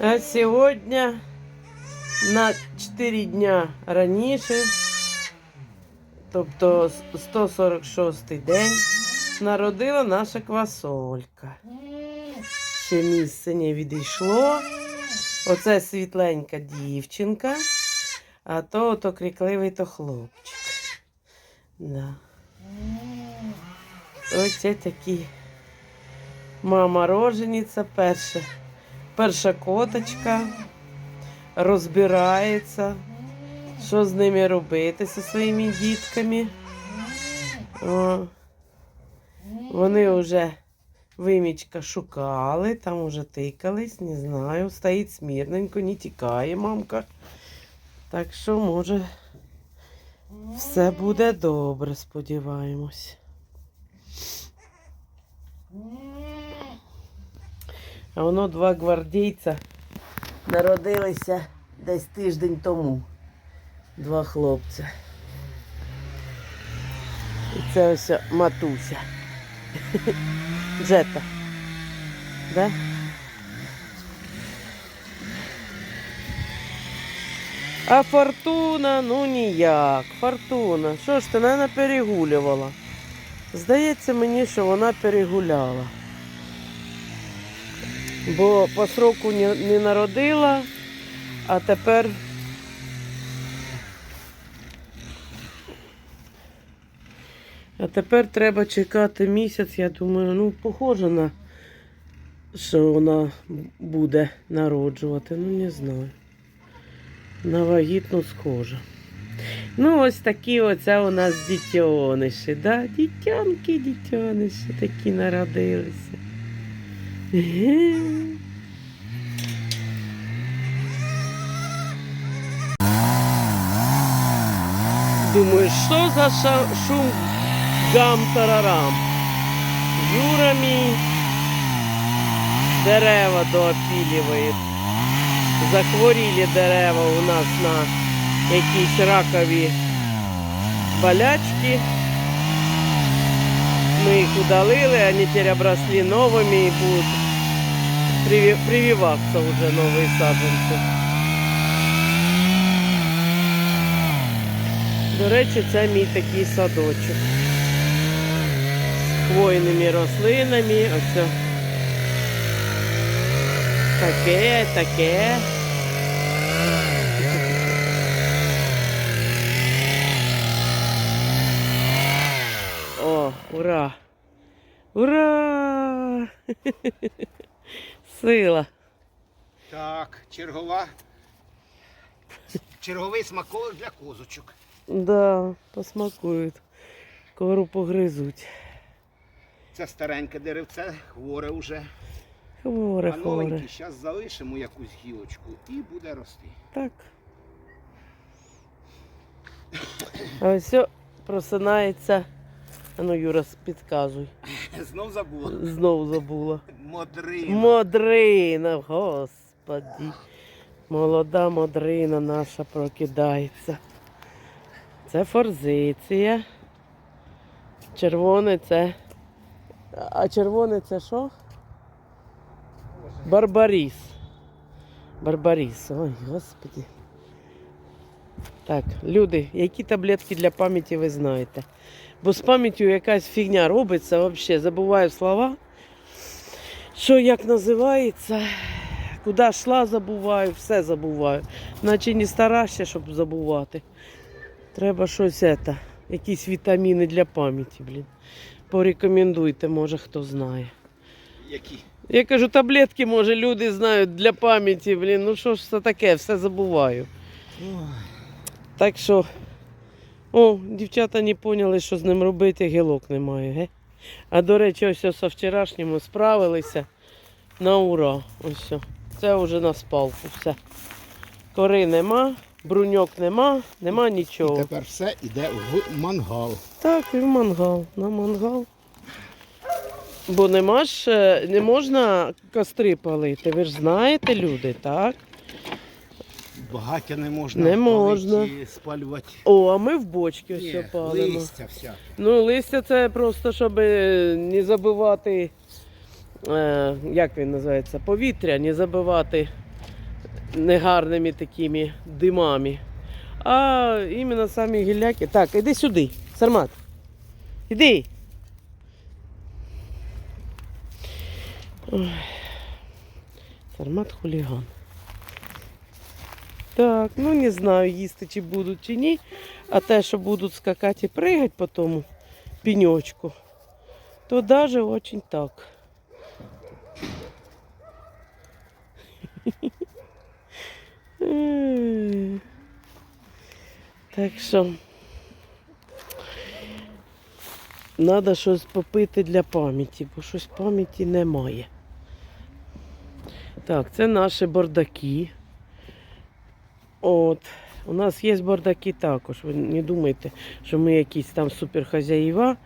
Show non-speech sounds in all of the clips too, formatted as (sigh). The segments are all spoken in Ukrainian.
А сьогодні на 4 дня раніше, тобто 146 день, народила наша квасолька. Ще місце не відійшло. Оце світленька дівчинка, а то ото крикливий то хлопчик. Да. Оце такі мама рожениця перша. Перша коточка розбирається, що з ними робити зі своїми дітками. О, вони вже вимічка шукали, там уже тикались, не знаю. Стоїть смірненько, не тікає мамка. Так що, може, все буде добре, сподіваємось. А воно два гвардійця народилися десь тиждень тому. Два хлопця. І це ось матуся. (laughs) Джета. Да? А фортуна, ну ніяк. Фортуна. Що ж ти, вона перегулювала? Здається мені, що вона перегуляла. Бо по сроку не, народила, а тепер. А тепер треба чекати місяць, я думаю, ну, похоже на що вона буде народжувати. Ну, не знаю. На вагітну схоже. Ну, ось такі оце у нас дітьониші, да? Дітянки, дітьониші такі народилися. Думаю, що за шум гам-тарарам? Юра мій дерева доопілює. Захворіли дерева у нас на якісь ракові болячки. Мы их удалили, они теперь обросли новыми и будут приви- прививаться уже новые саджанці. До речі, це мій такий садочок. З хвойними рослинами. Оце. Таке, таке. Ура! Ура! Сила. Так, чергова. Черговий смаколик для козочок. Да, посмакують. Кору погризуть. Це стареньке деревце, хворе вже. Хворе, а хворе. зараз залишимо якусь гілочку і буде рости. Так. А ось все просинається. Ну, Юра, підказуй. Знов забула. Знову забула. Модрина. Модрина, господі. Молода модрина наша прокидається. Це форзиція. Червоне це. А червоне це що? Барбаріс. Барбаріс. Ой, господи. Так, люди, які таблетки для пам'яті ви знаєте? Бо з пам'яттю якась фігня робиться, взагалі забуваю слова. Що як називається? Куди йшла, забуваю, все забуваю. Наче не стара ще, щоб забувати. Треба щось, это, якісь вітаміни для пам'яті, блін. Порекомендуйте, може хто знає. Які? Я кажу, таблетки, може, люди знають для пам'яті, блін. Ну що ж це таке, все забуваю. Так що, о, дівчата не поняли, що з ним робити, гілок немає. Ге? А до речі, ось ось вчорашньому справилися на ура. Ось. Це вже на спалку. Все. Кори нема, бруньок нема, нема І нічого. тепер все йде в мангал. Так, і в мангал. На мангал. Бо нема ж, е, не можна костри палити. Ви ж знаєте, люди, так? Багаття не можна, Не можна. палити, спалювати. О, а ми в бочки ось Ні, все палимо. листя всяке. Ну, листя це просто, щоб е, не забивати, е, як він називається, повітря, не забивати негарними такими димами. А іменно самі гілляки. Так, іди сюди, Сармат. Іди. Ой. Сармат хуліган. Так, ну не знаю, їсти чи будуть, чи ні. А те, що будуть скакати і пригати по тому пеньочку, то даже очень так. (laughs) Так що треба щось попити для пам'яті, бо щось пам'яті немає. Так, це наші бардаки. От. У нас є бардаки також. Ви не думайте, що ми якісь там суперхазяїва.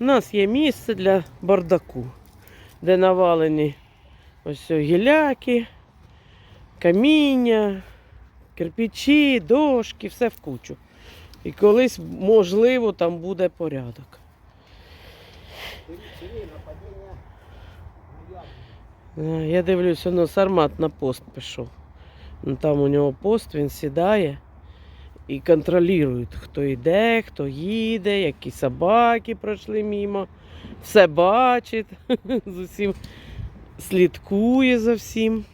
У нас є місце для бардаку, де навалені ось гіляки, каміння, кирпичі, дошки, все в кучу. І колись, можливо, там буде порядок. Я дивлюся, ну, Сармат на пост пішов. Ну, там у нього пост, він сідає і контролює, хто йде, хто їде, які собаки пройшли мимо. Все бачить, (laughs) з усім слідкує за всім.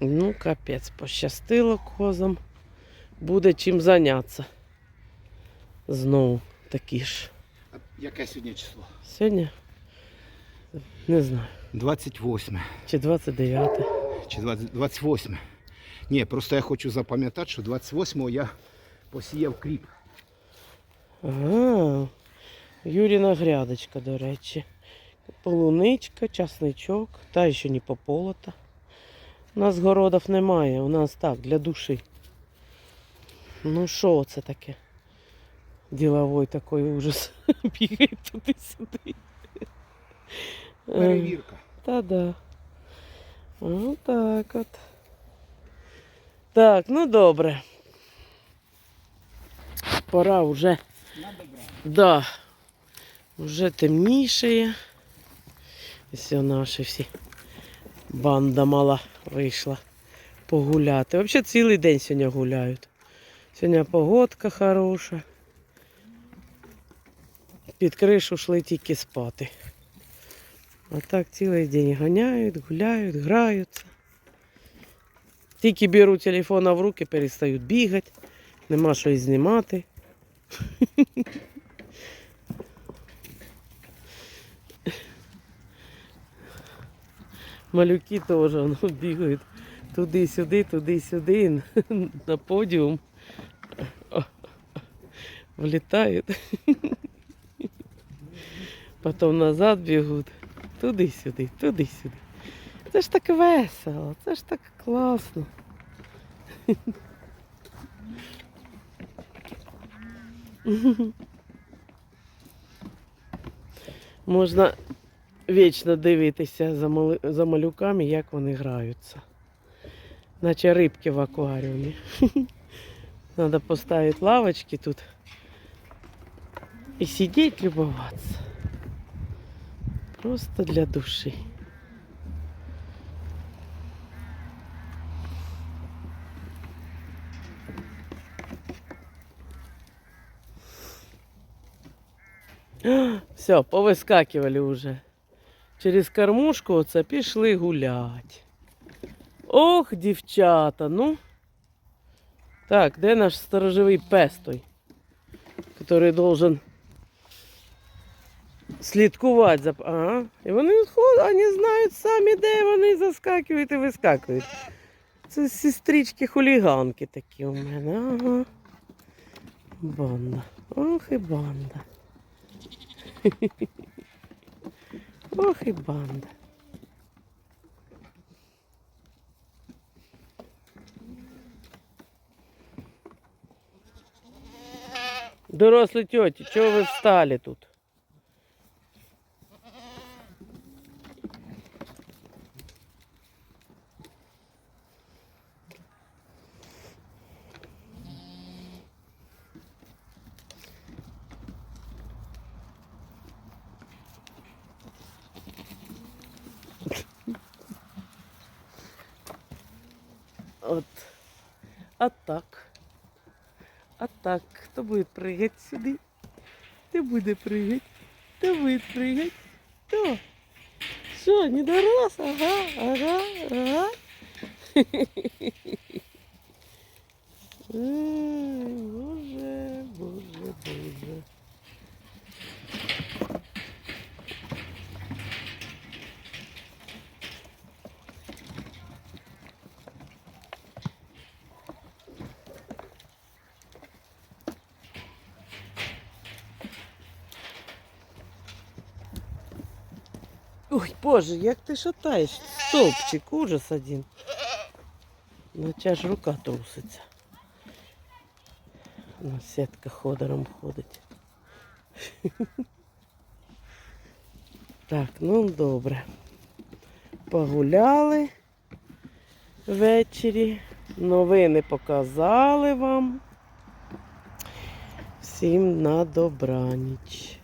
Ну, капець, пощастило козам. Буде чим зайнятися. Знову такі ж. Яке сьогодні число? Сьогодні не знаю, 28 чи 29. чи 20, 28. Ні, просто я хочу запам'ятати, що 28-го я посіяв кріп. Ага. Юріна грядочка, до речі. Полуничка, часничок, та ще не пополота. У нас городів немає, у нас так, для душі. Ну що це таке? Діловий такий ужас. (laughs) Бігає туди-сюди. Е, Перевірка. Та да. Ну так от. Так, ну добре. Пора вже. Да. Вже темнішає. Ось наші всі. Банда мала вийшла погуляти. Взагалі цілий день сьогодні гуляють. Сьогодні погодка хороша. Під кришу йшли тільки спати. А так цілий день ганяють, гуляють, граються. Тільки беруть телефона в руки, перестають бігати, нема що й знімати. Малюки теж ну, бігають туди-сюди, туди-сюди, на подіум. Влітають. Потім назад бігуть. Туди-сюди, туди-сюди. Це ж так весело, це ж так класно. Можна вічно дивитися за, малюками, як вони граються. Наче рибки в акваріумі. Треба поставити лавочки тут і сидіти любуватися. Просто для душі. Все, повискакивали вже. Через кормушку оце пішли гулять. Ох, дівчата, ну. Так, де наш сторожовий пес той, який должен слідкувати за. Ага. І вони ходять, вони знають самі, де вони заскакують і вискакують. Це сестрички хуліганки такі у мене. Ага. Банда. Ох і банда. (laughs) Ох і банда. Дорослі тьоті, чого ви встали тут? А так. А так. Хто буде пригати сюди? Ти буде пригати? Хто буде пригати? Хто? Що, не дорос? Ага, ага, ага. (laughs) Боже, боже, боже. Ой, боже, як ти шатаєш? Стовпчик, ужас один. Ну, ця ж рука труситься. Ну, сітка ходором ходить. Так, ну добре. Погуляли ввечері. Новини показали вам. Всім на добраніч.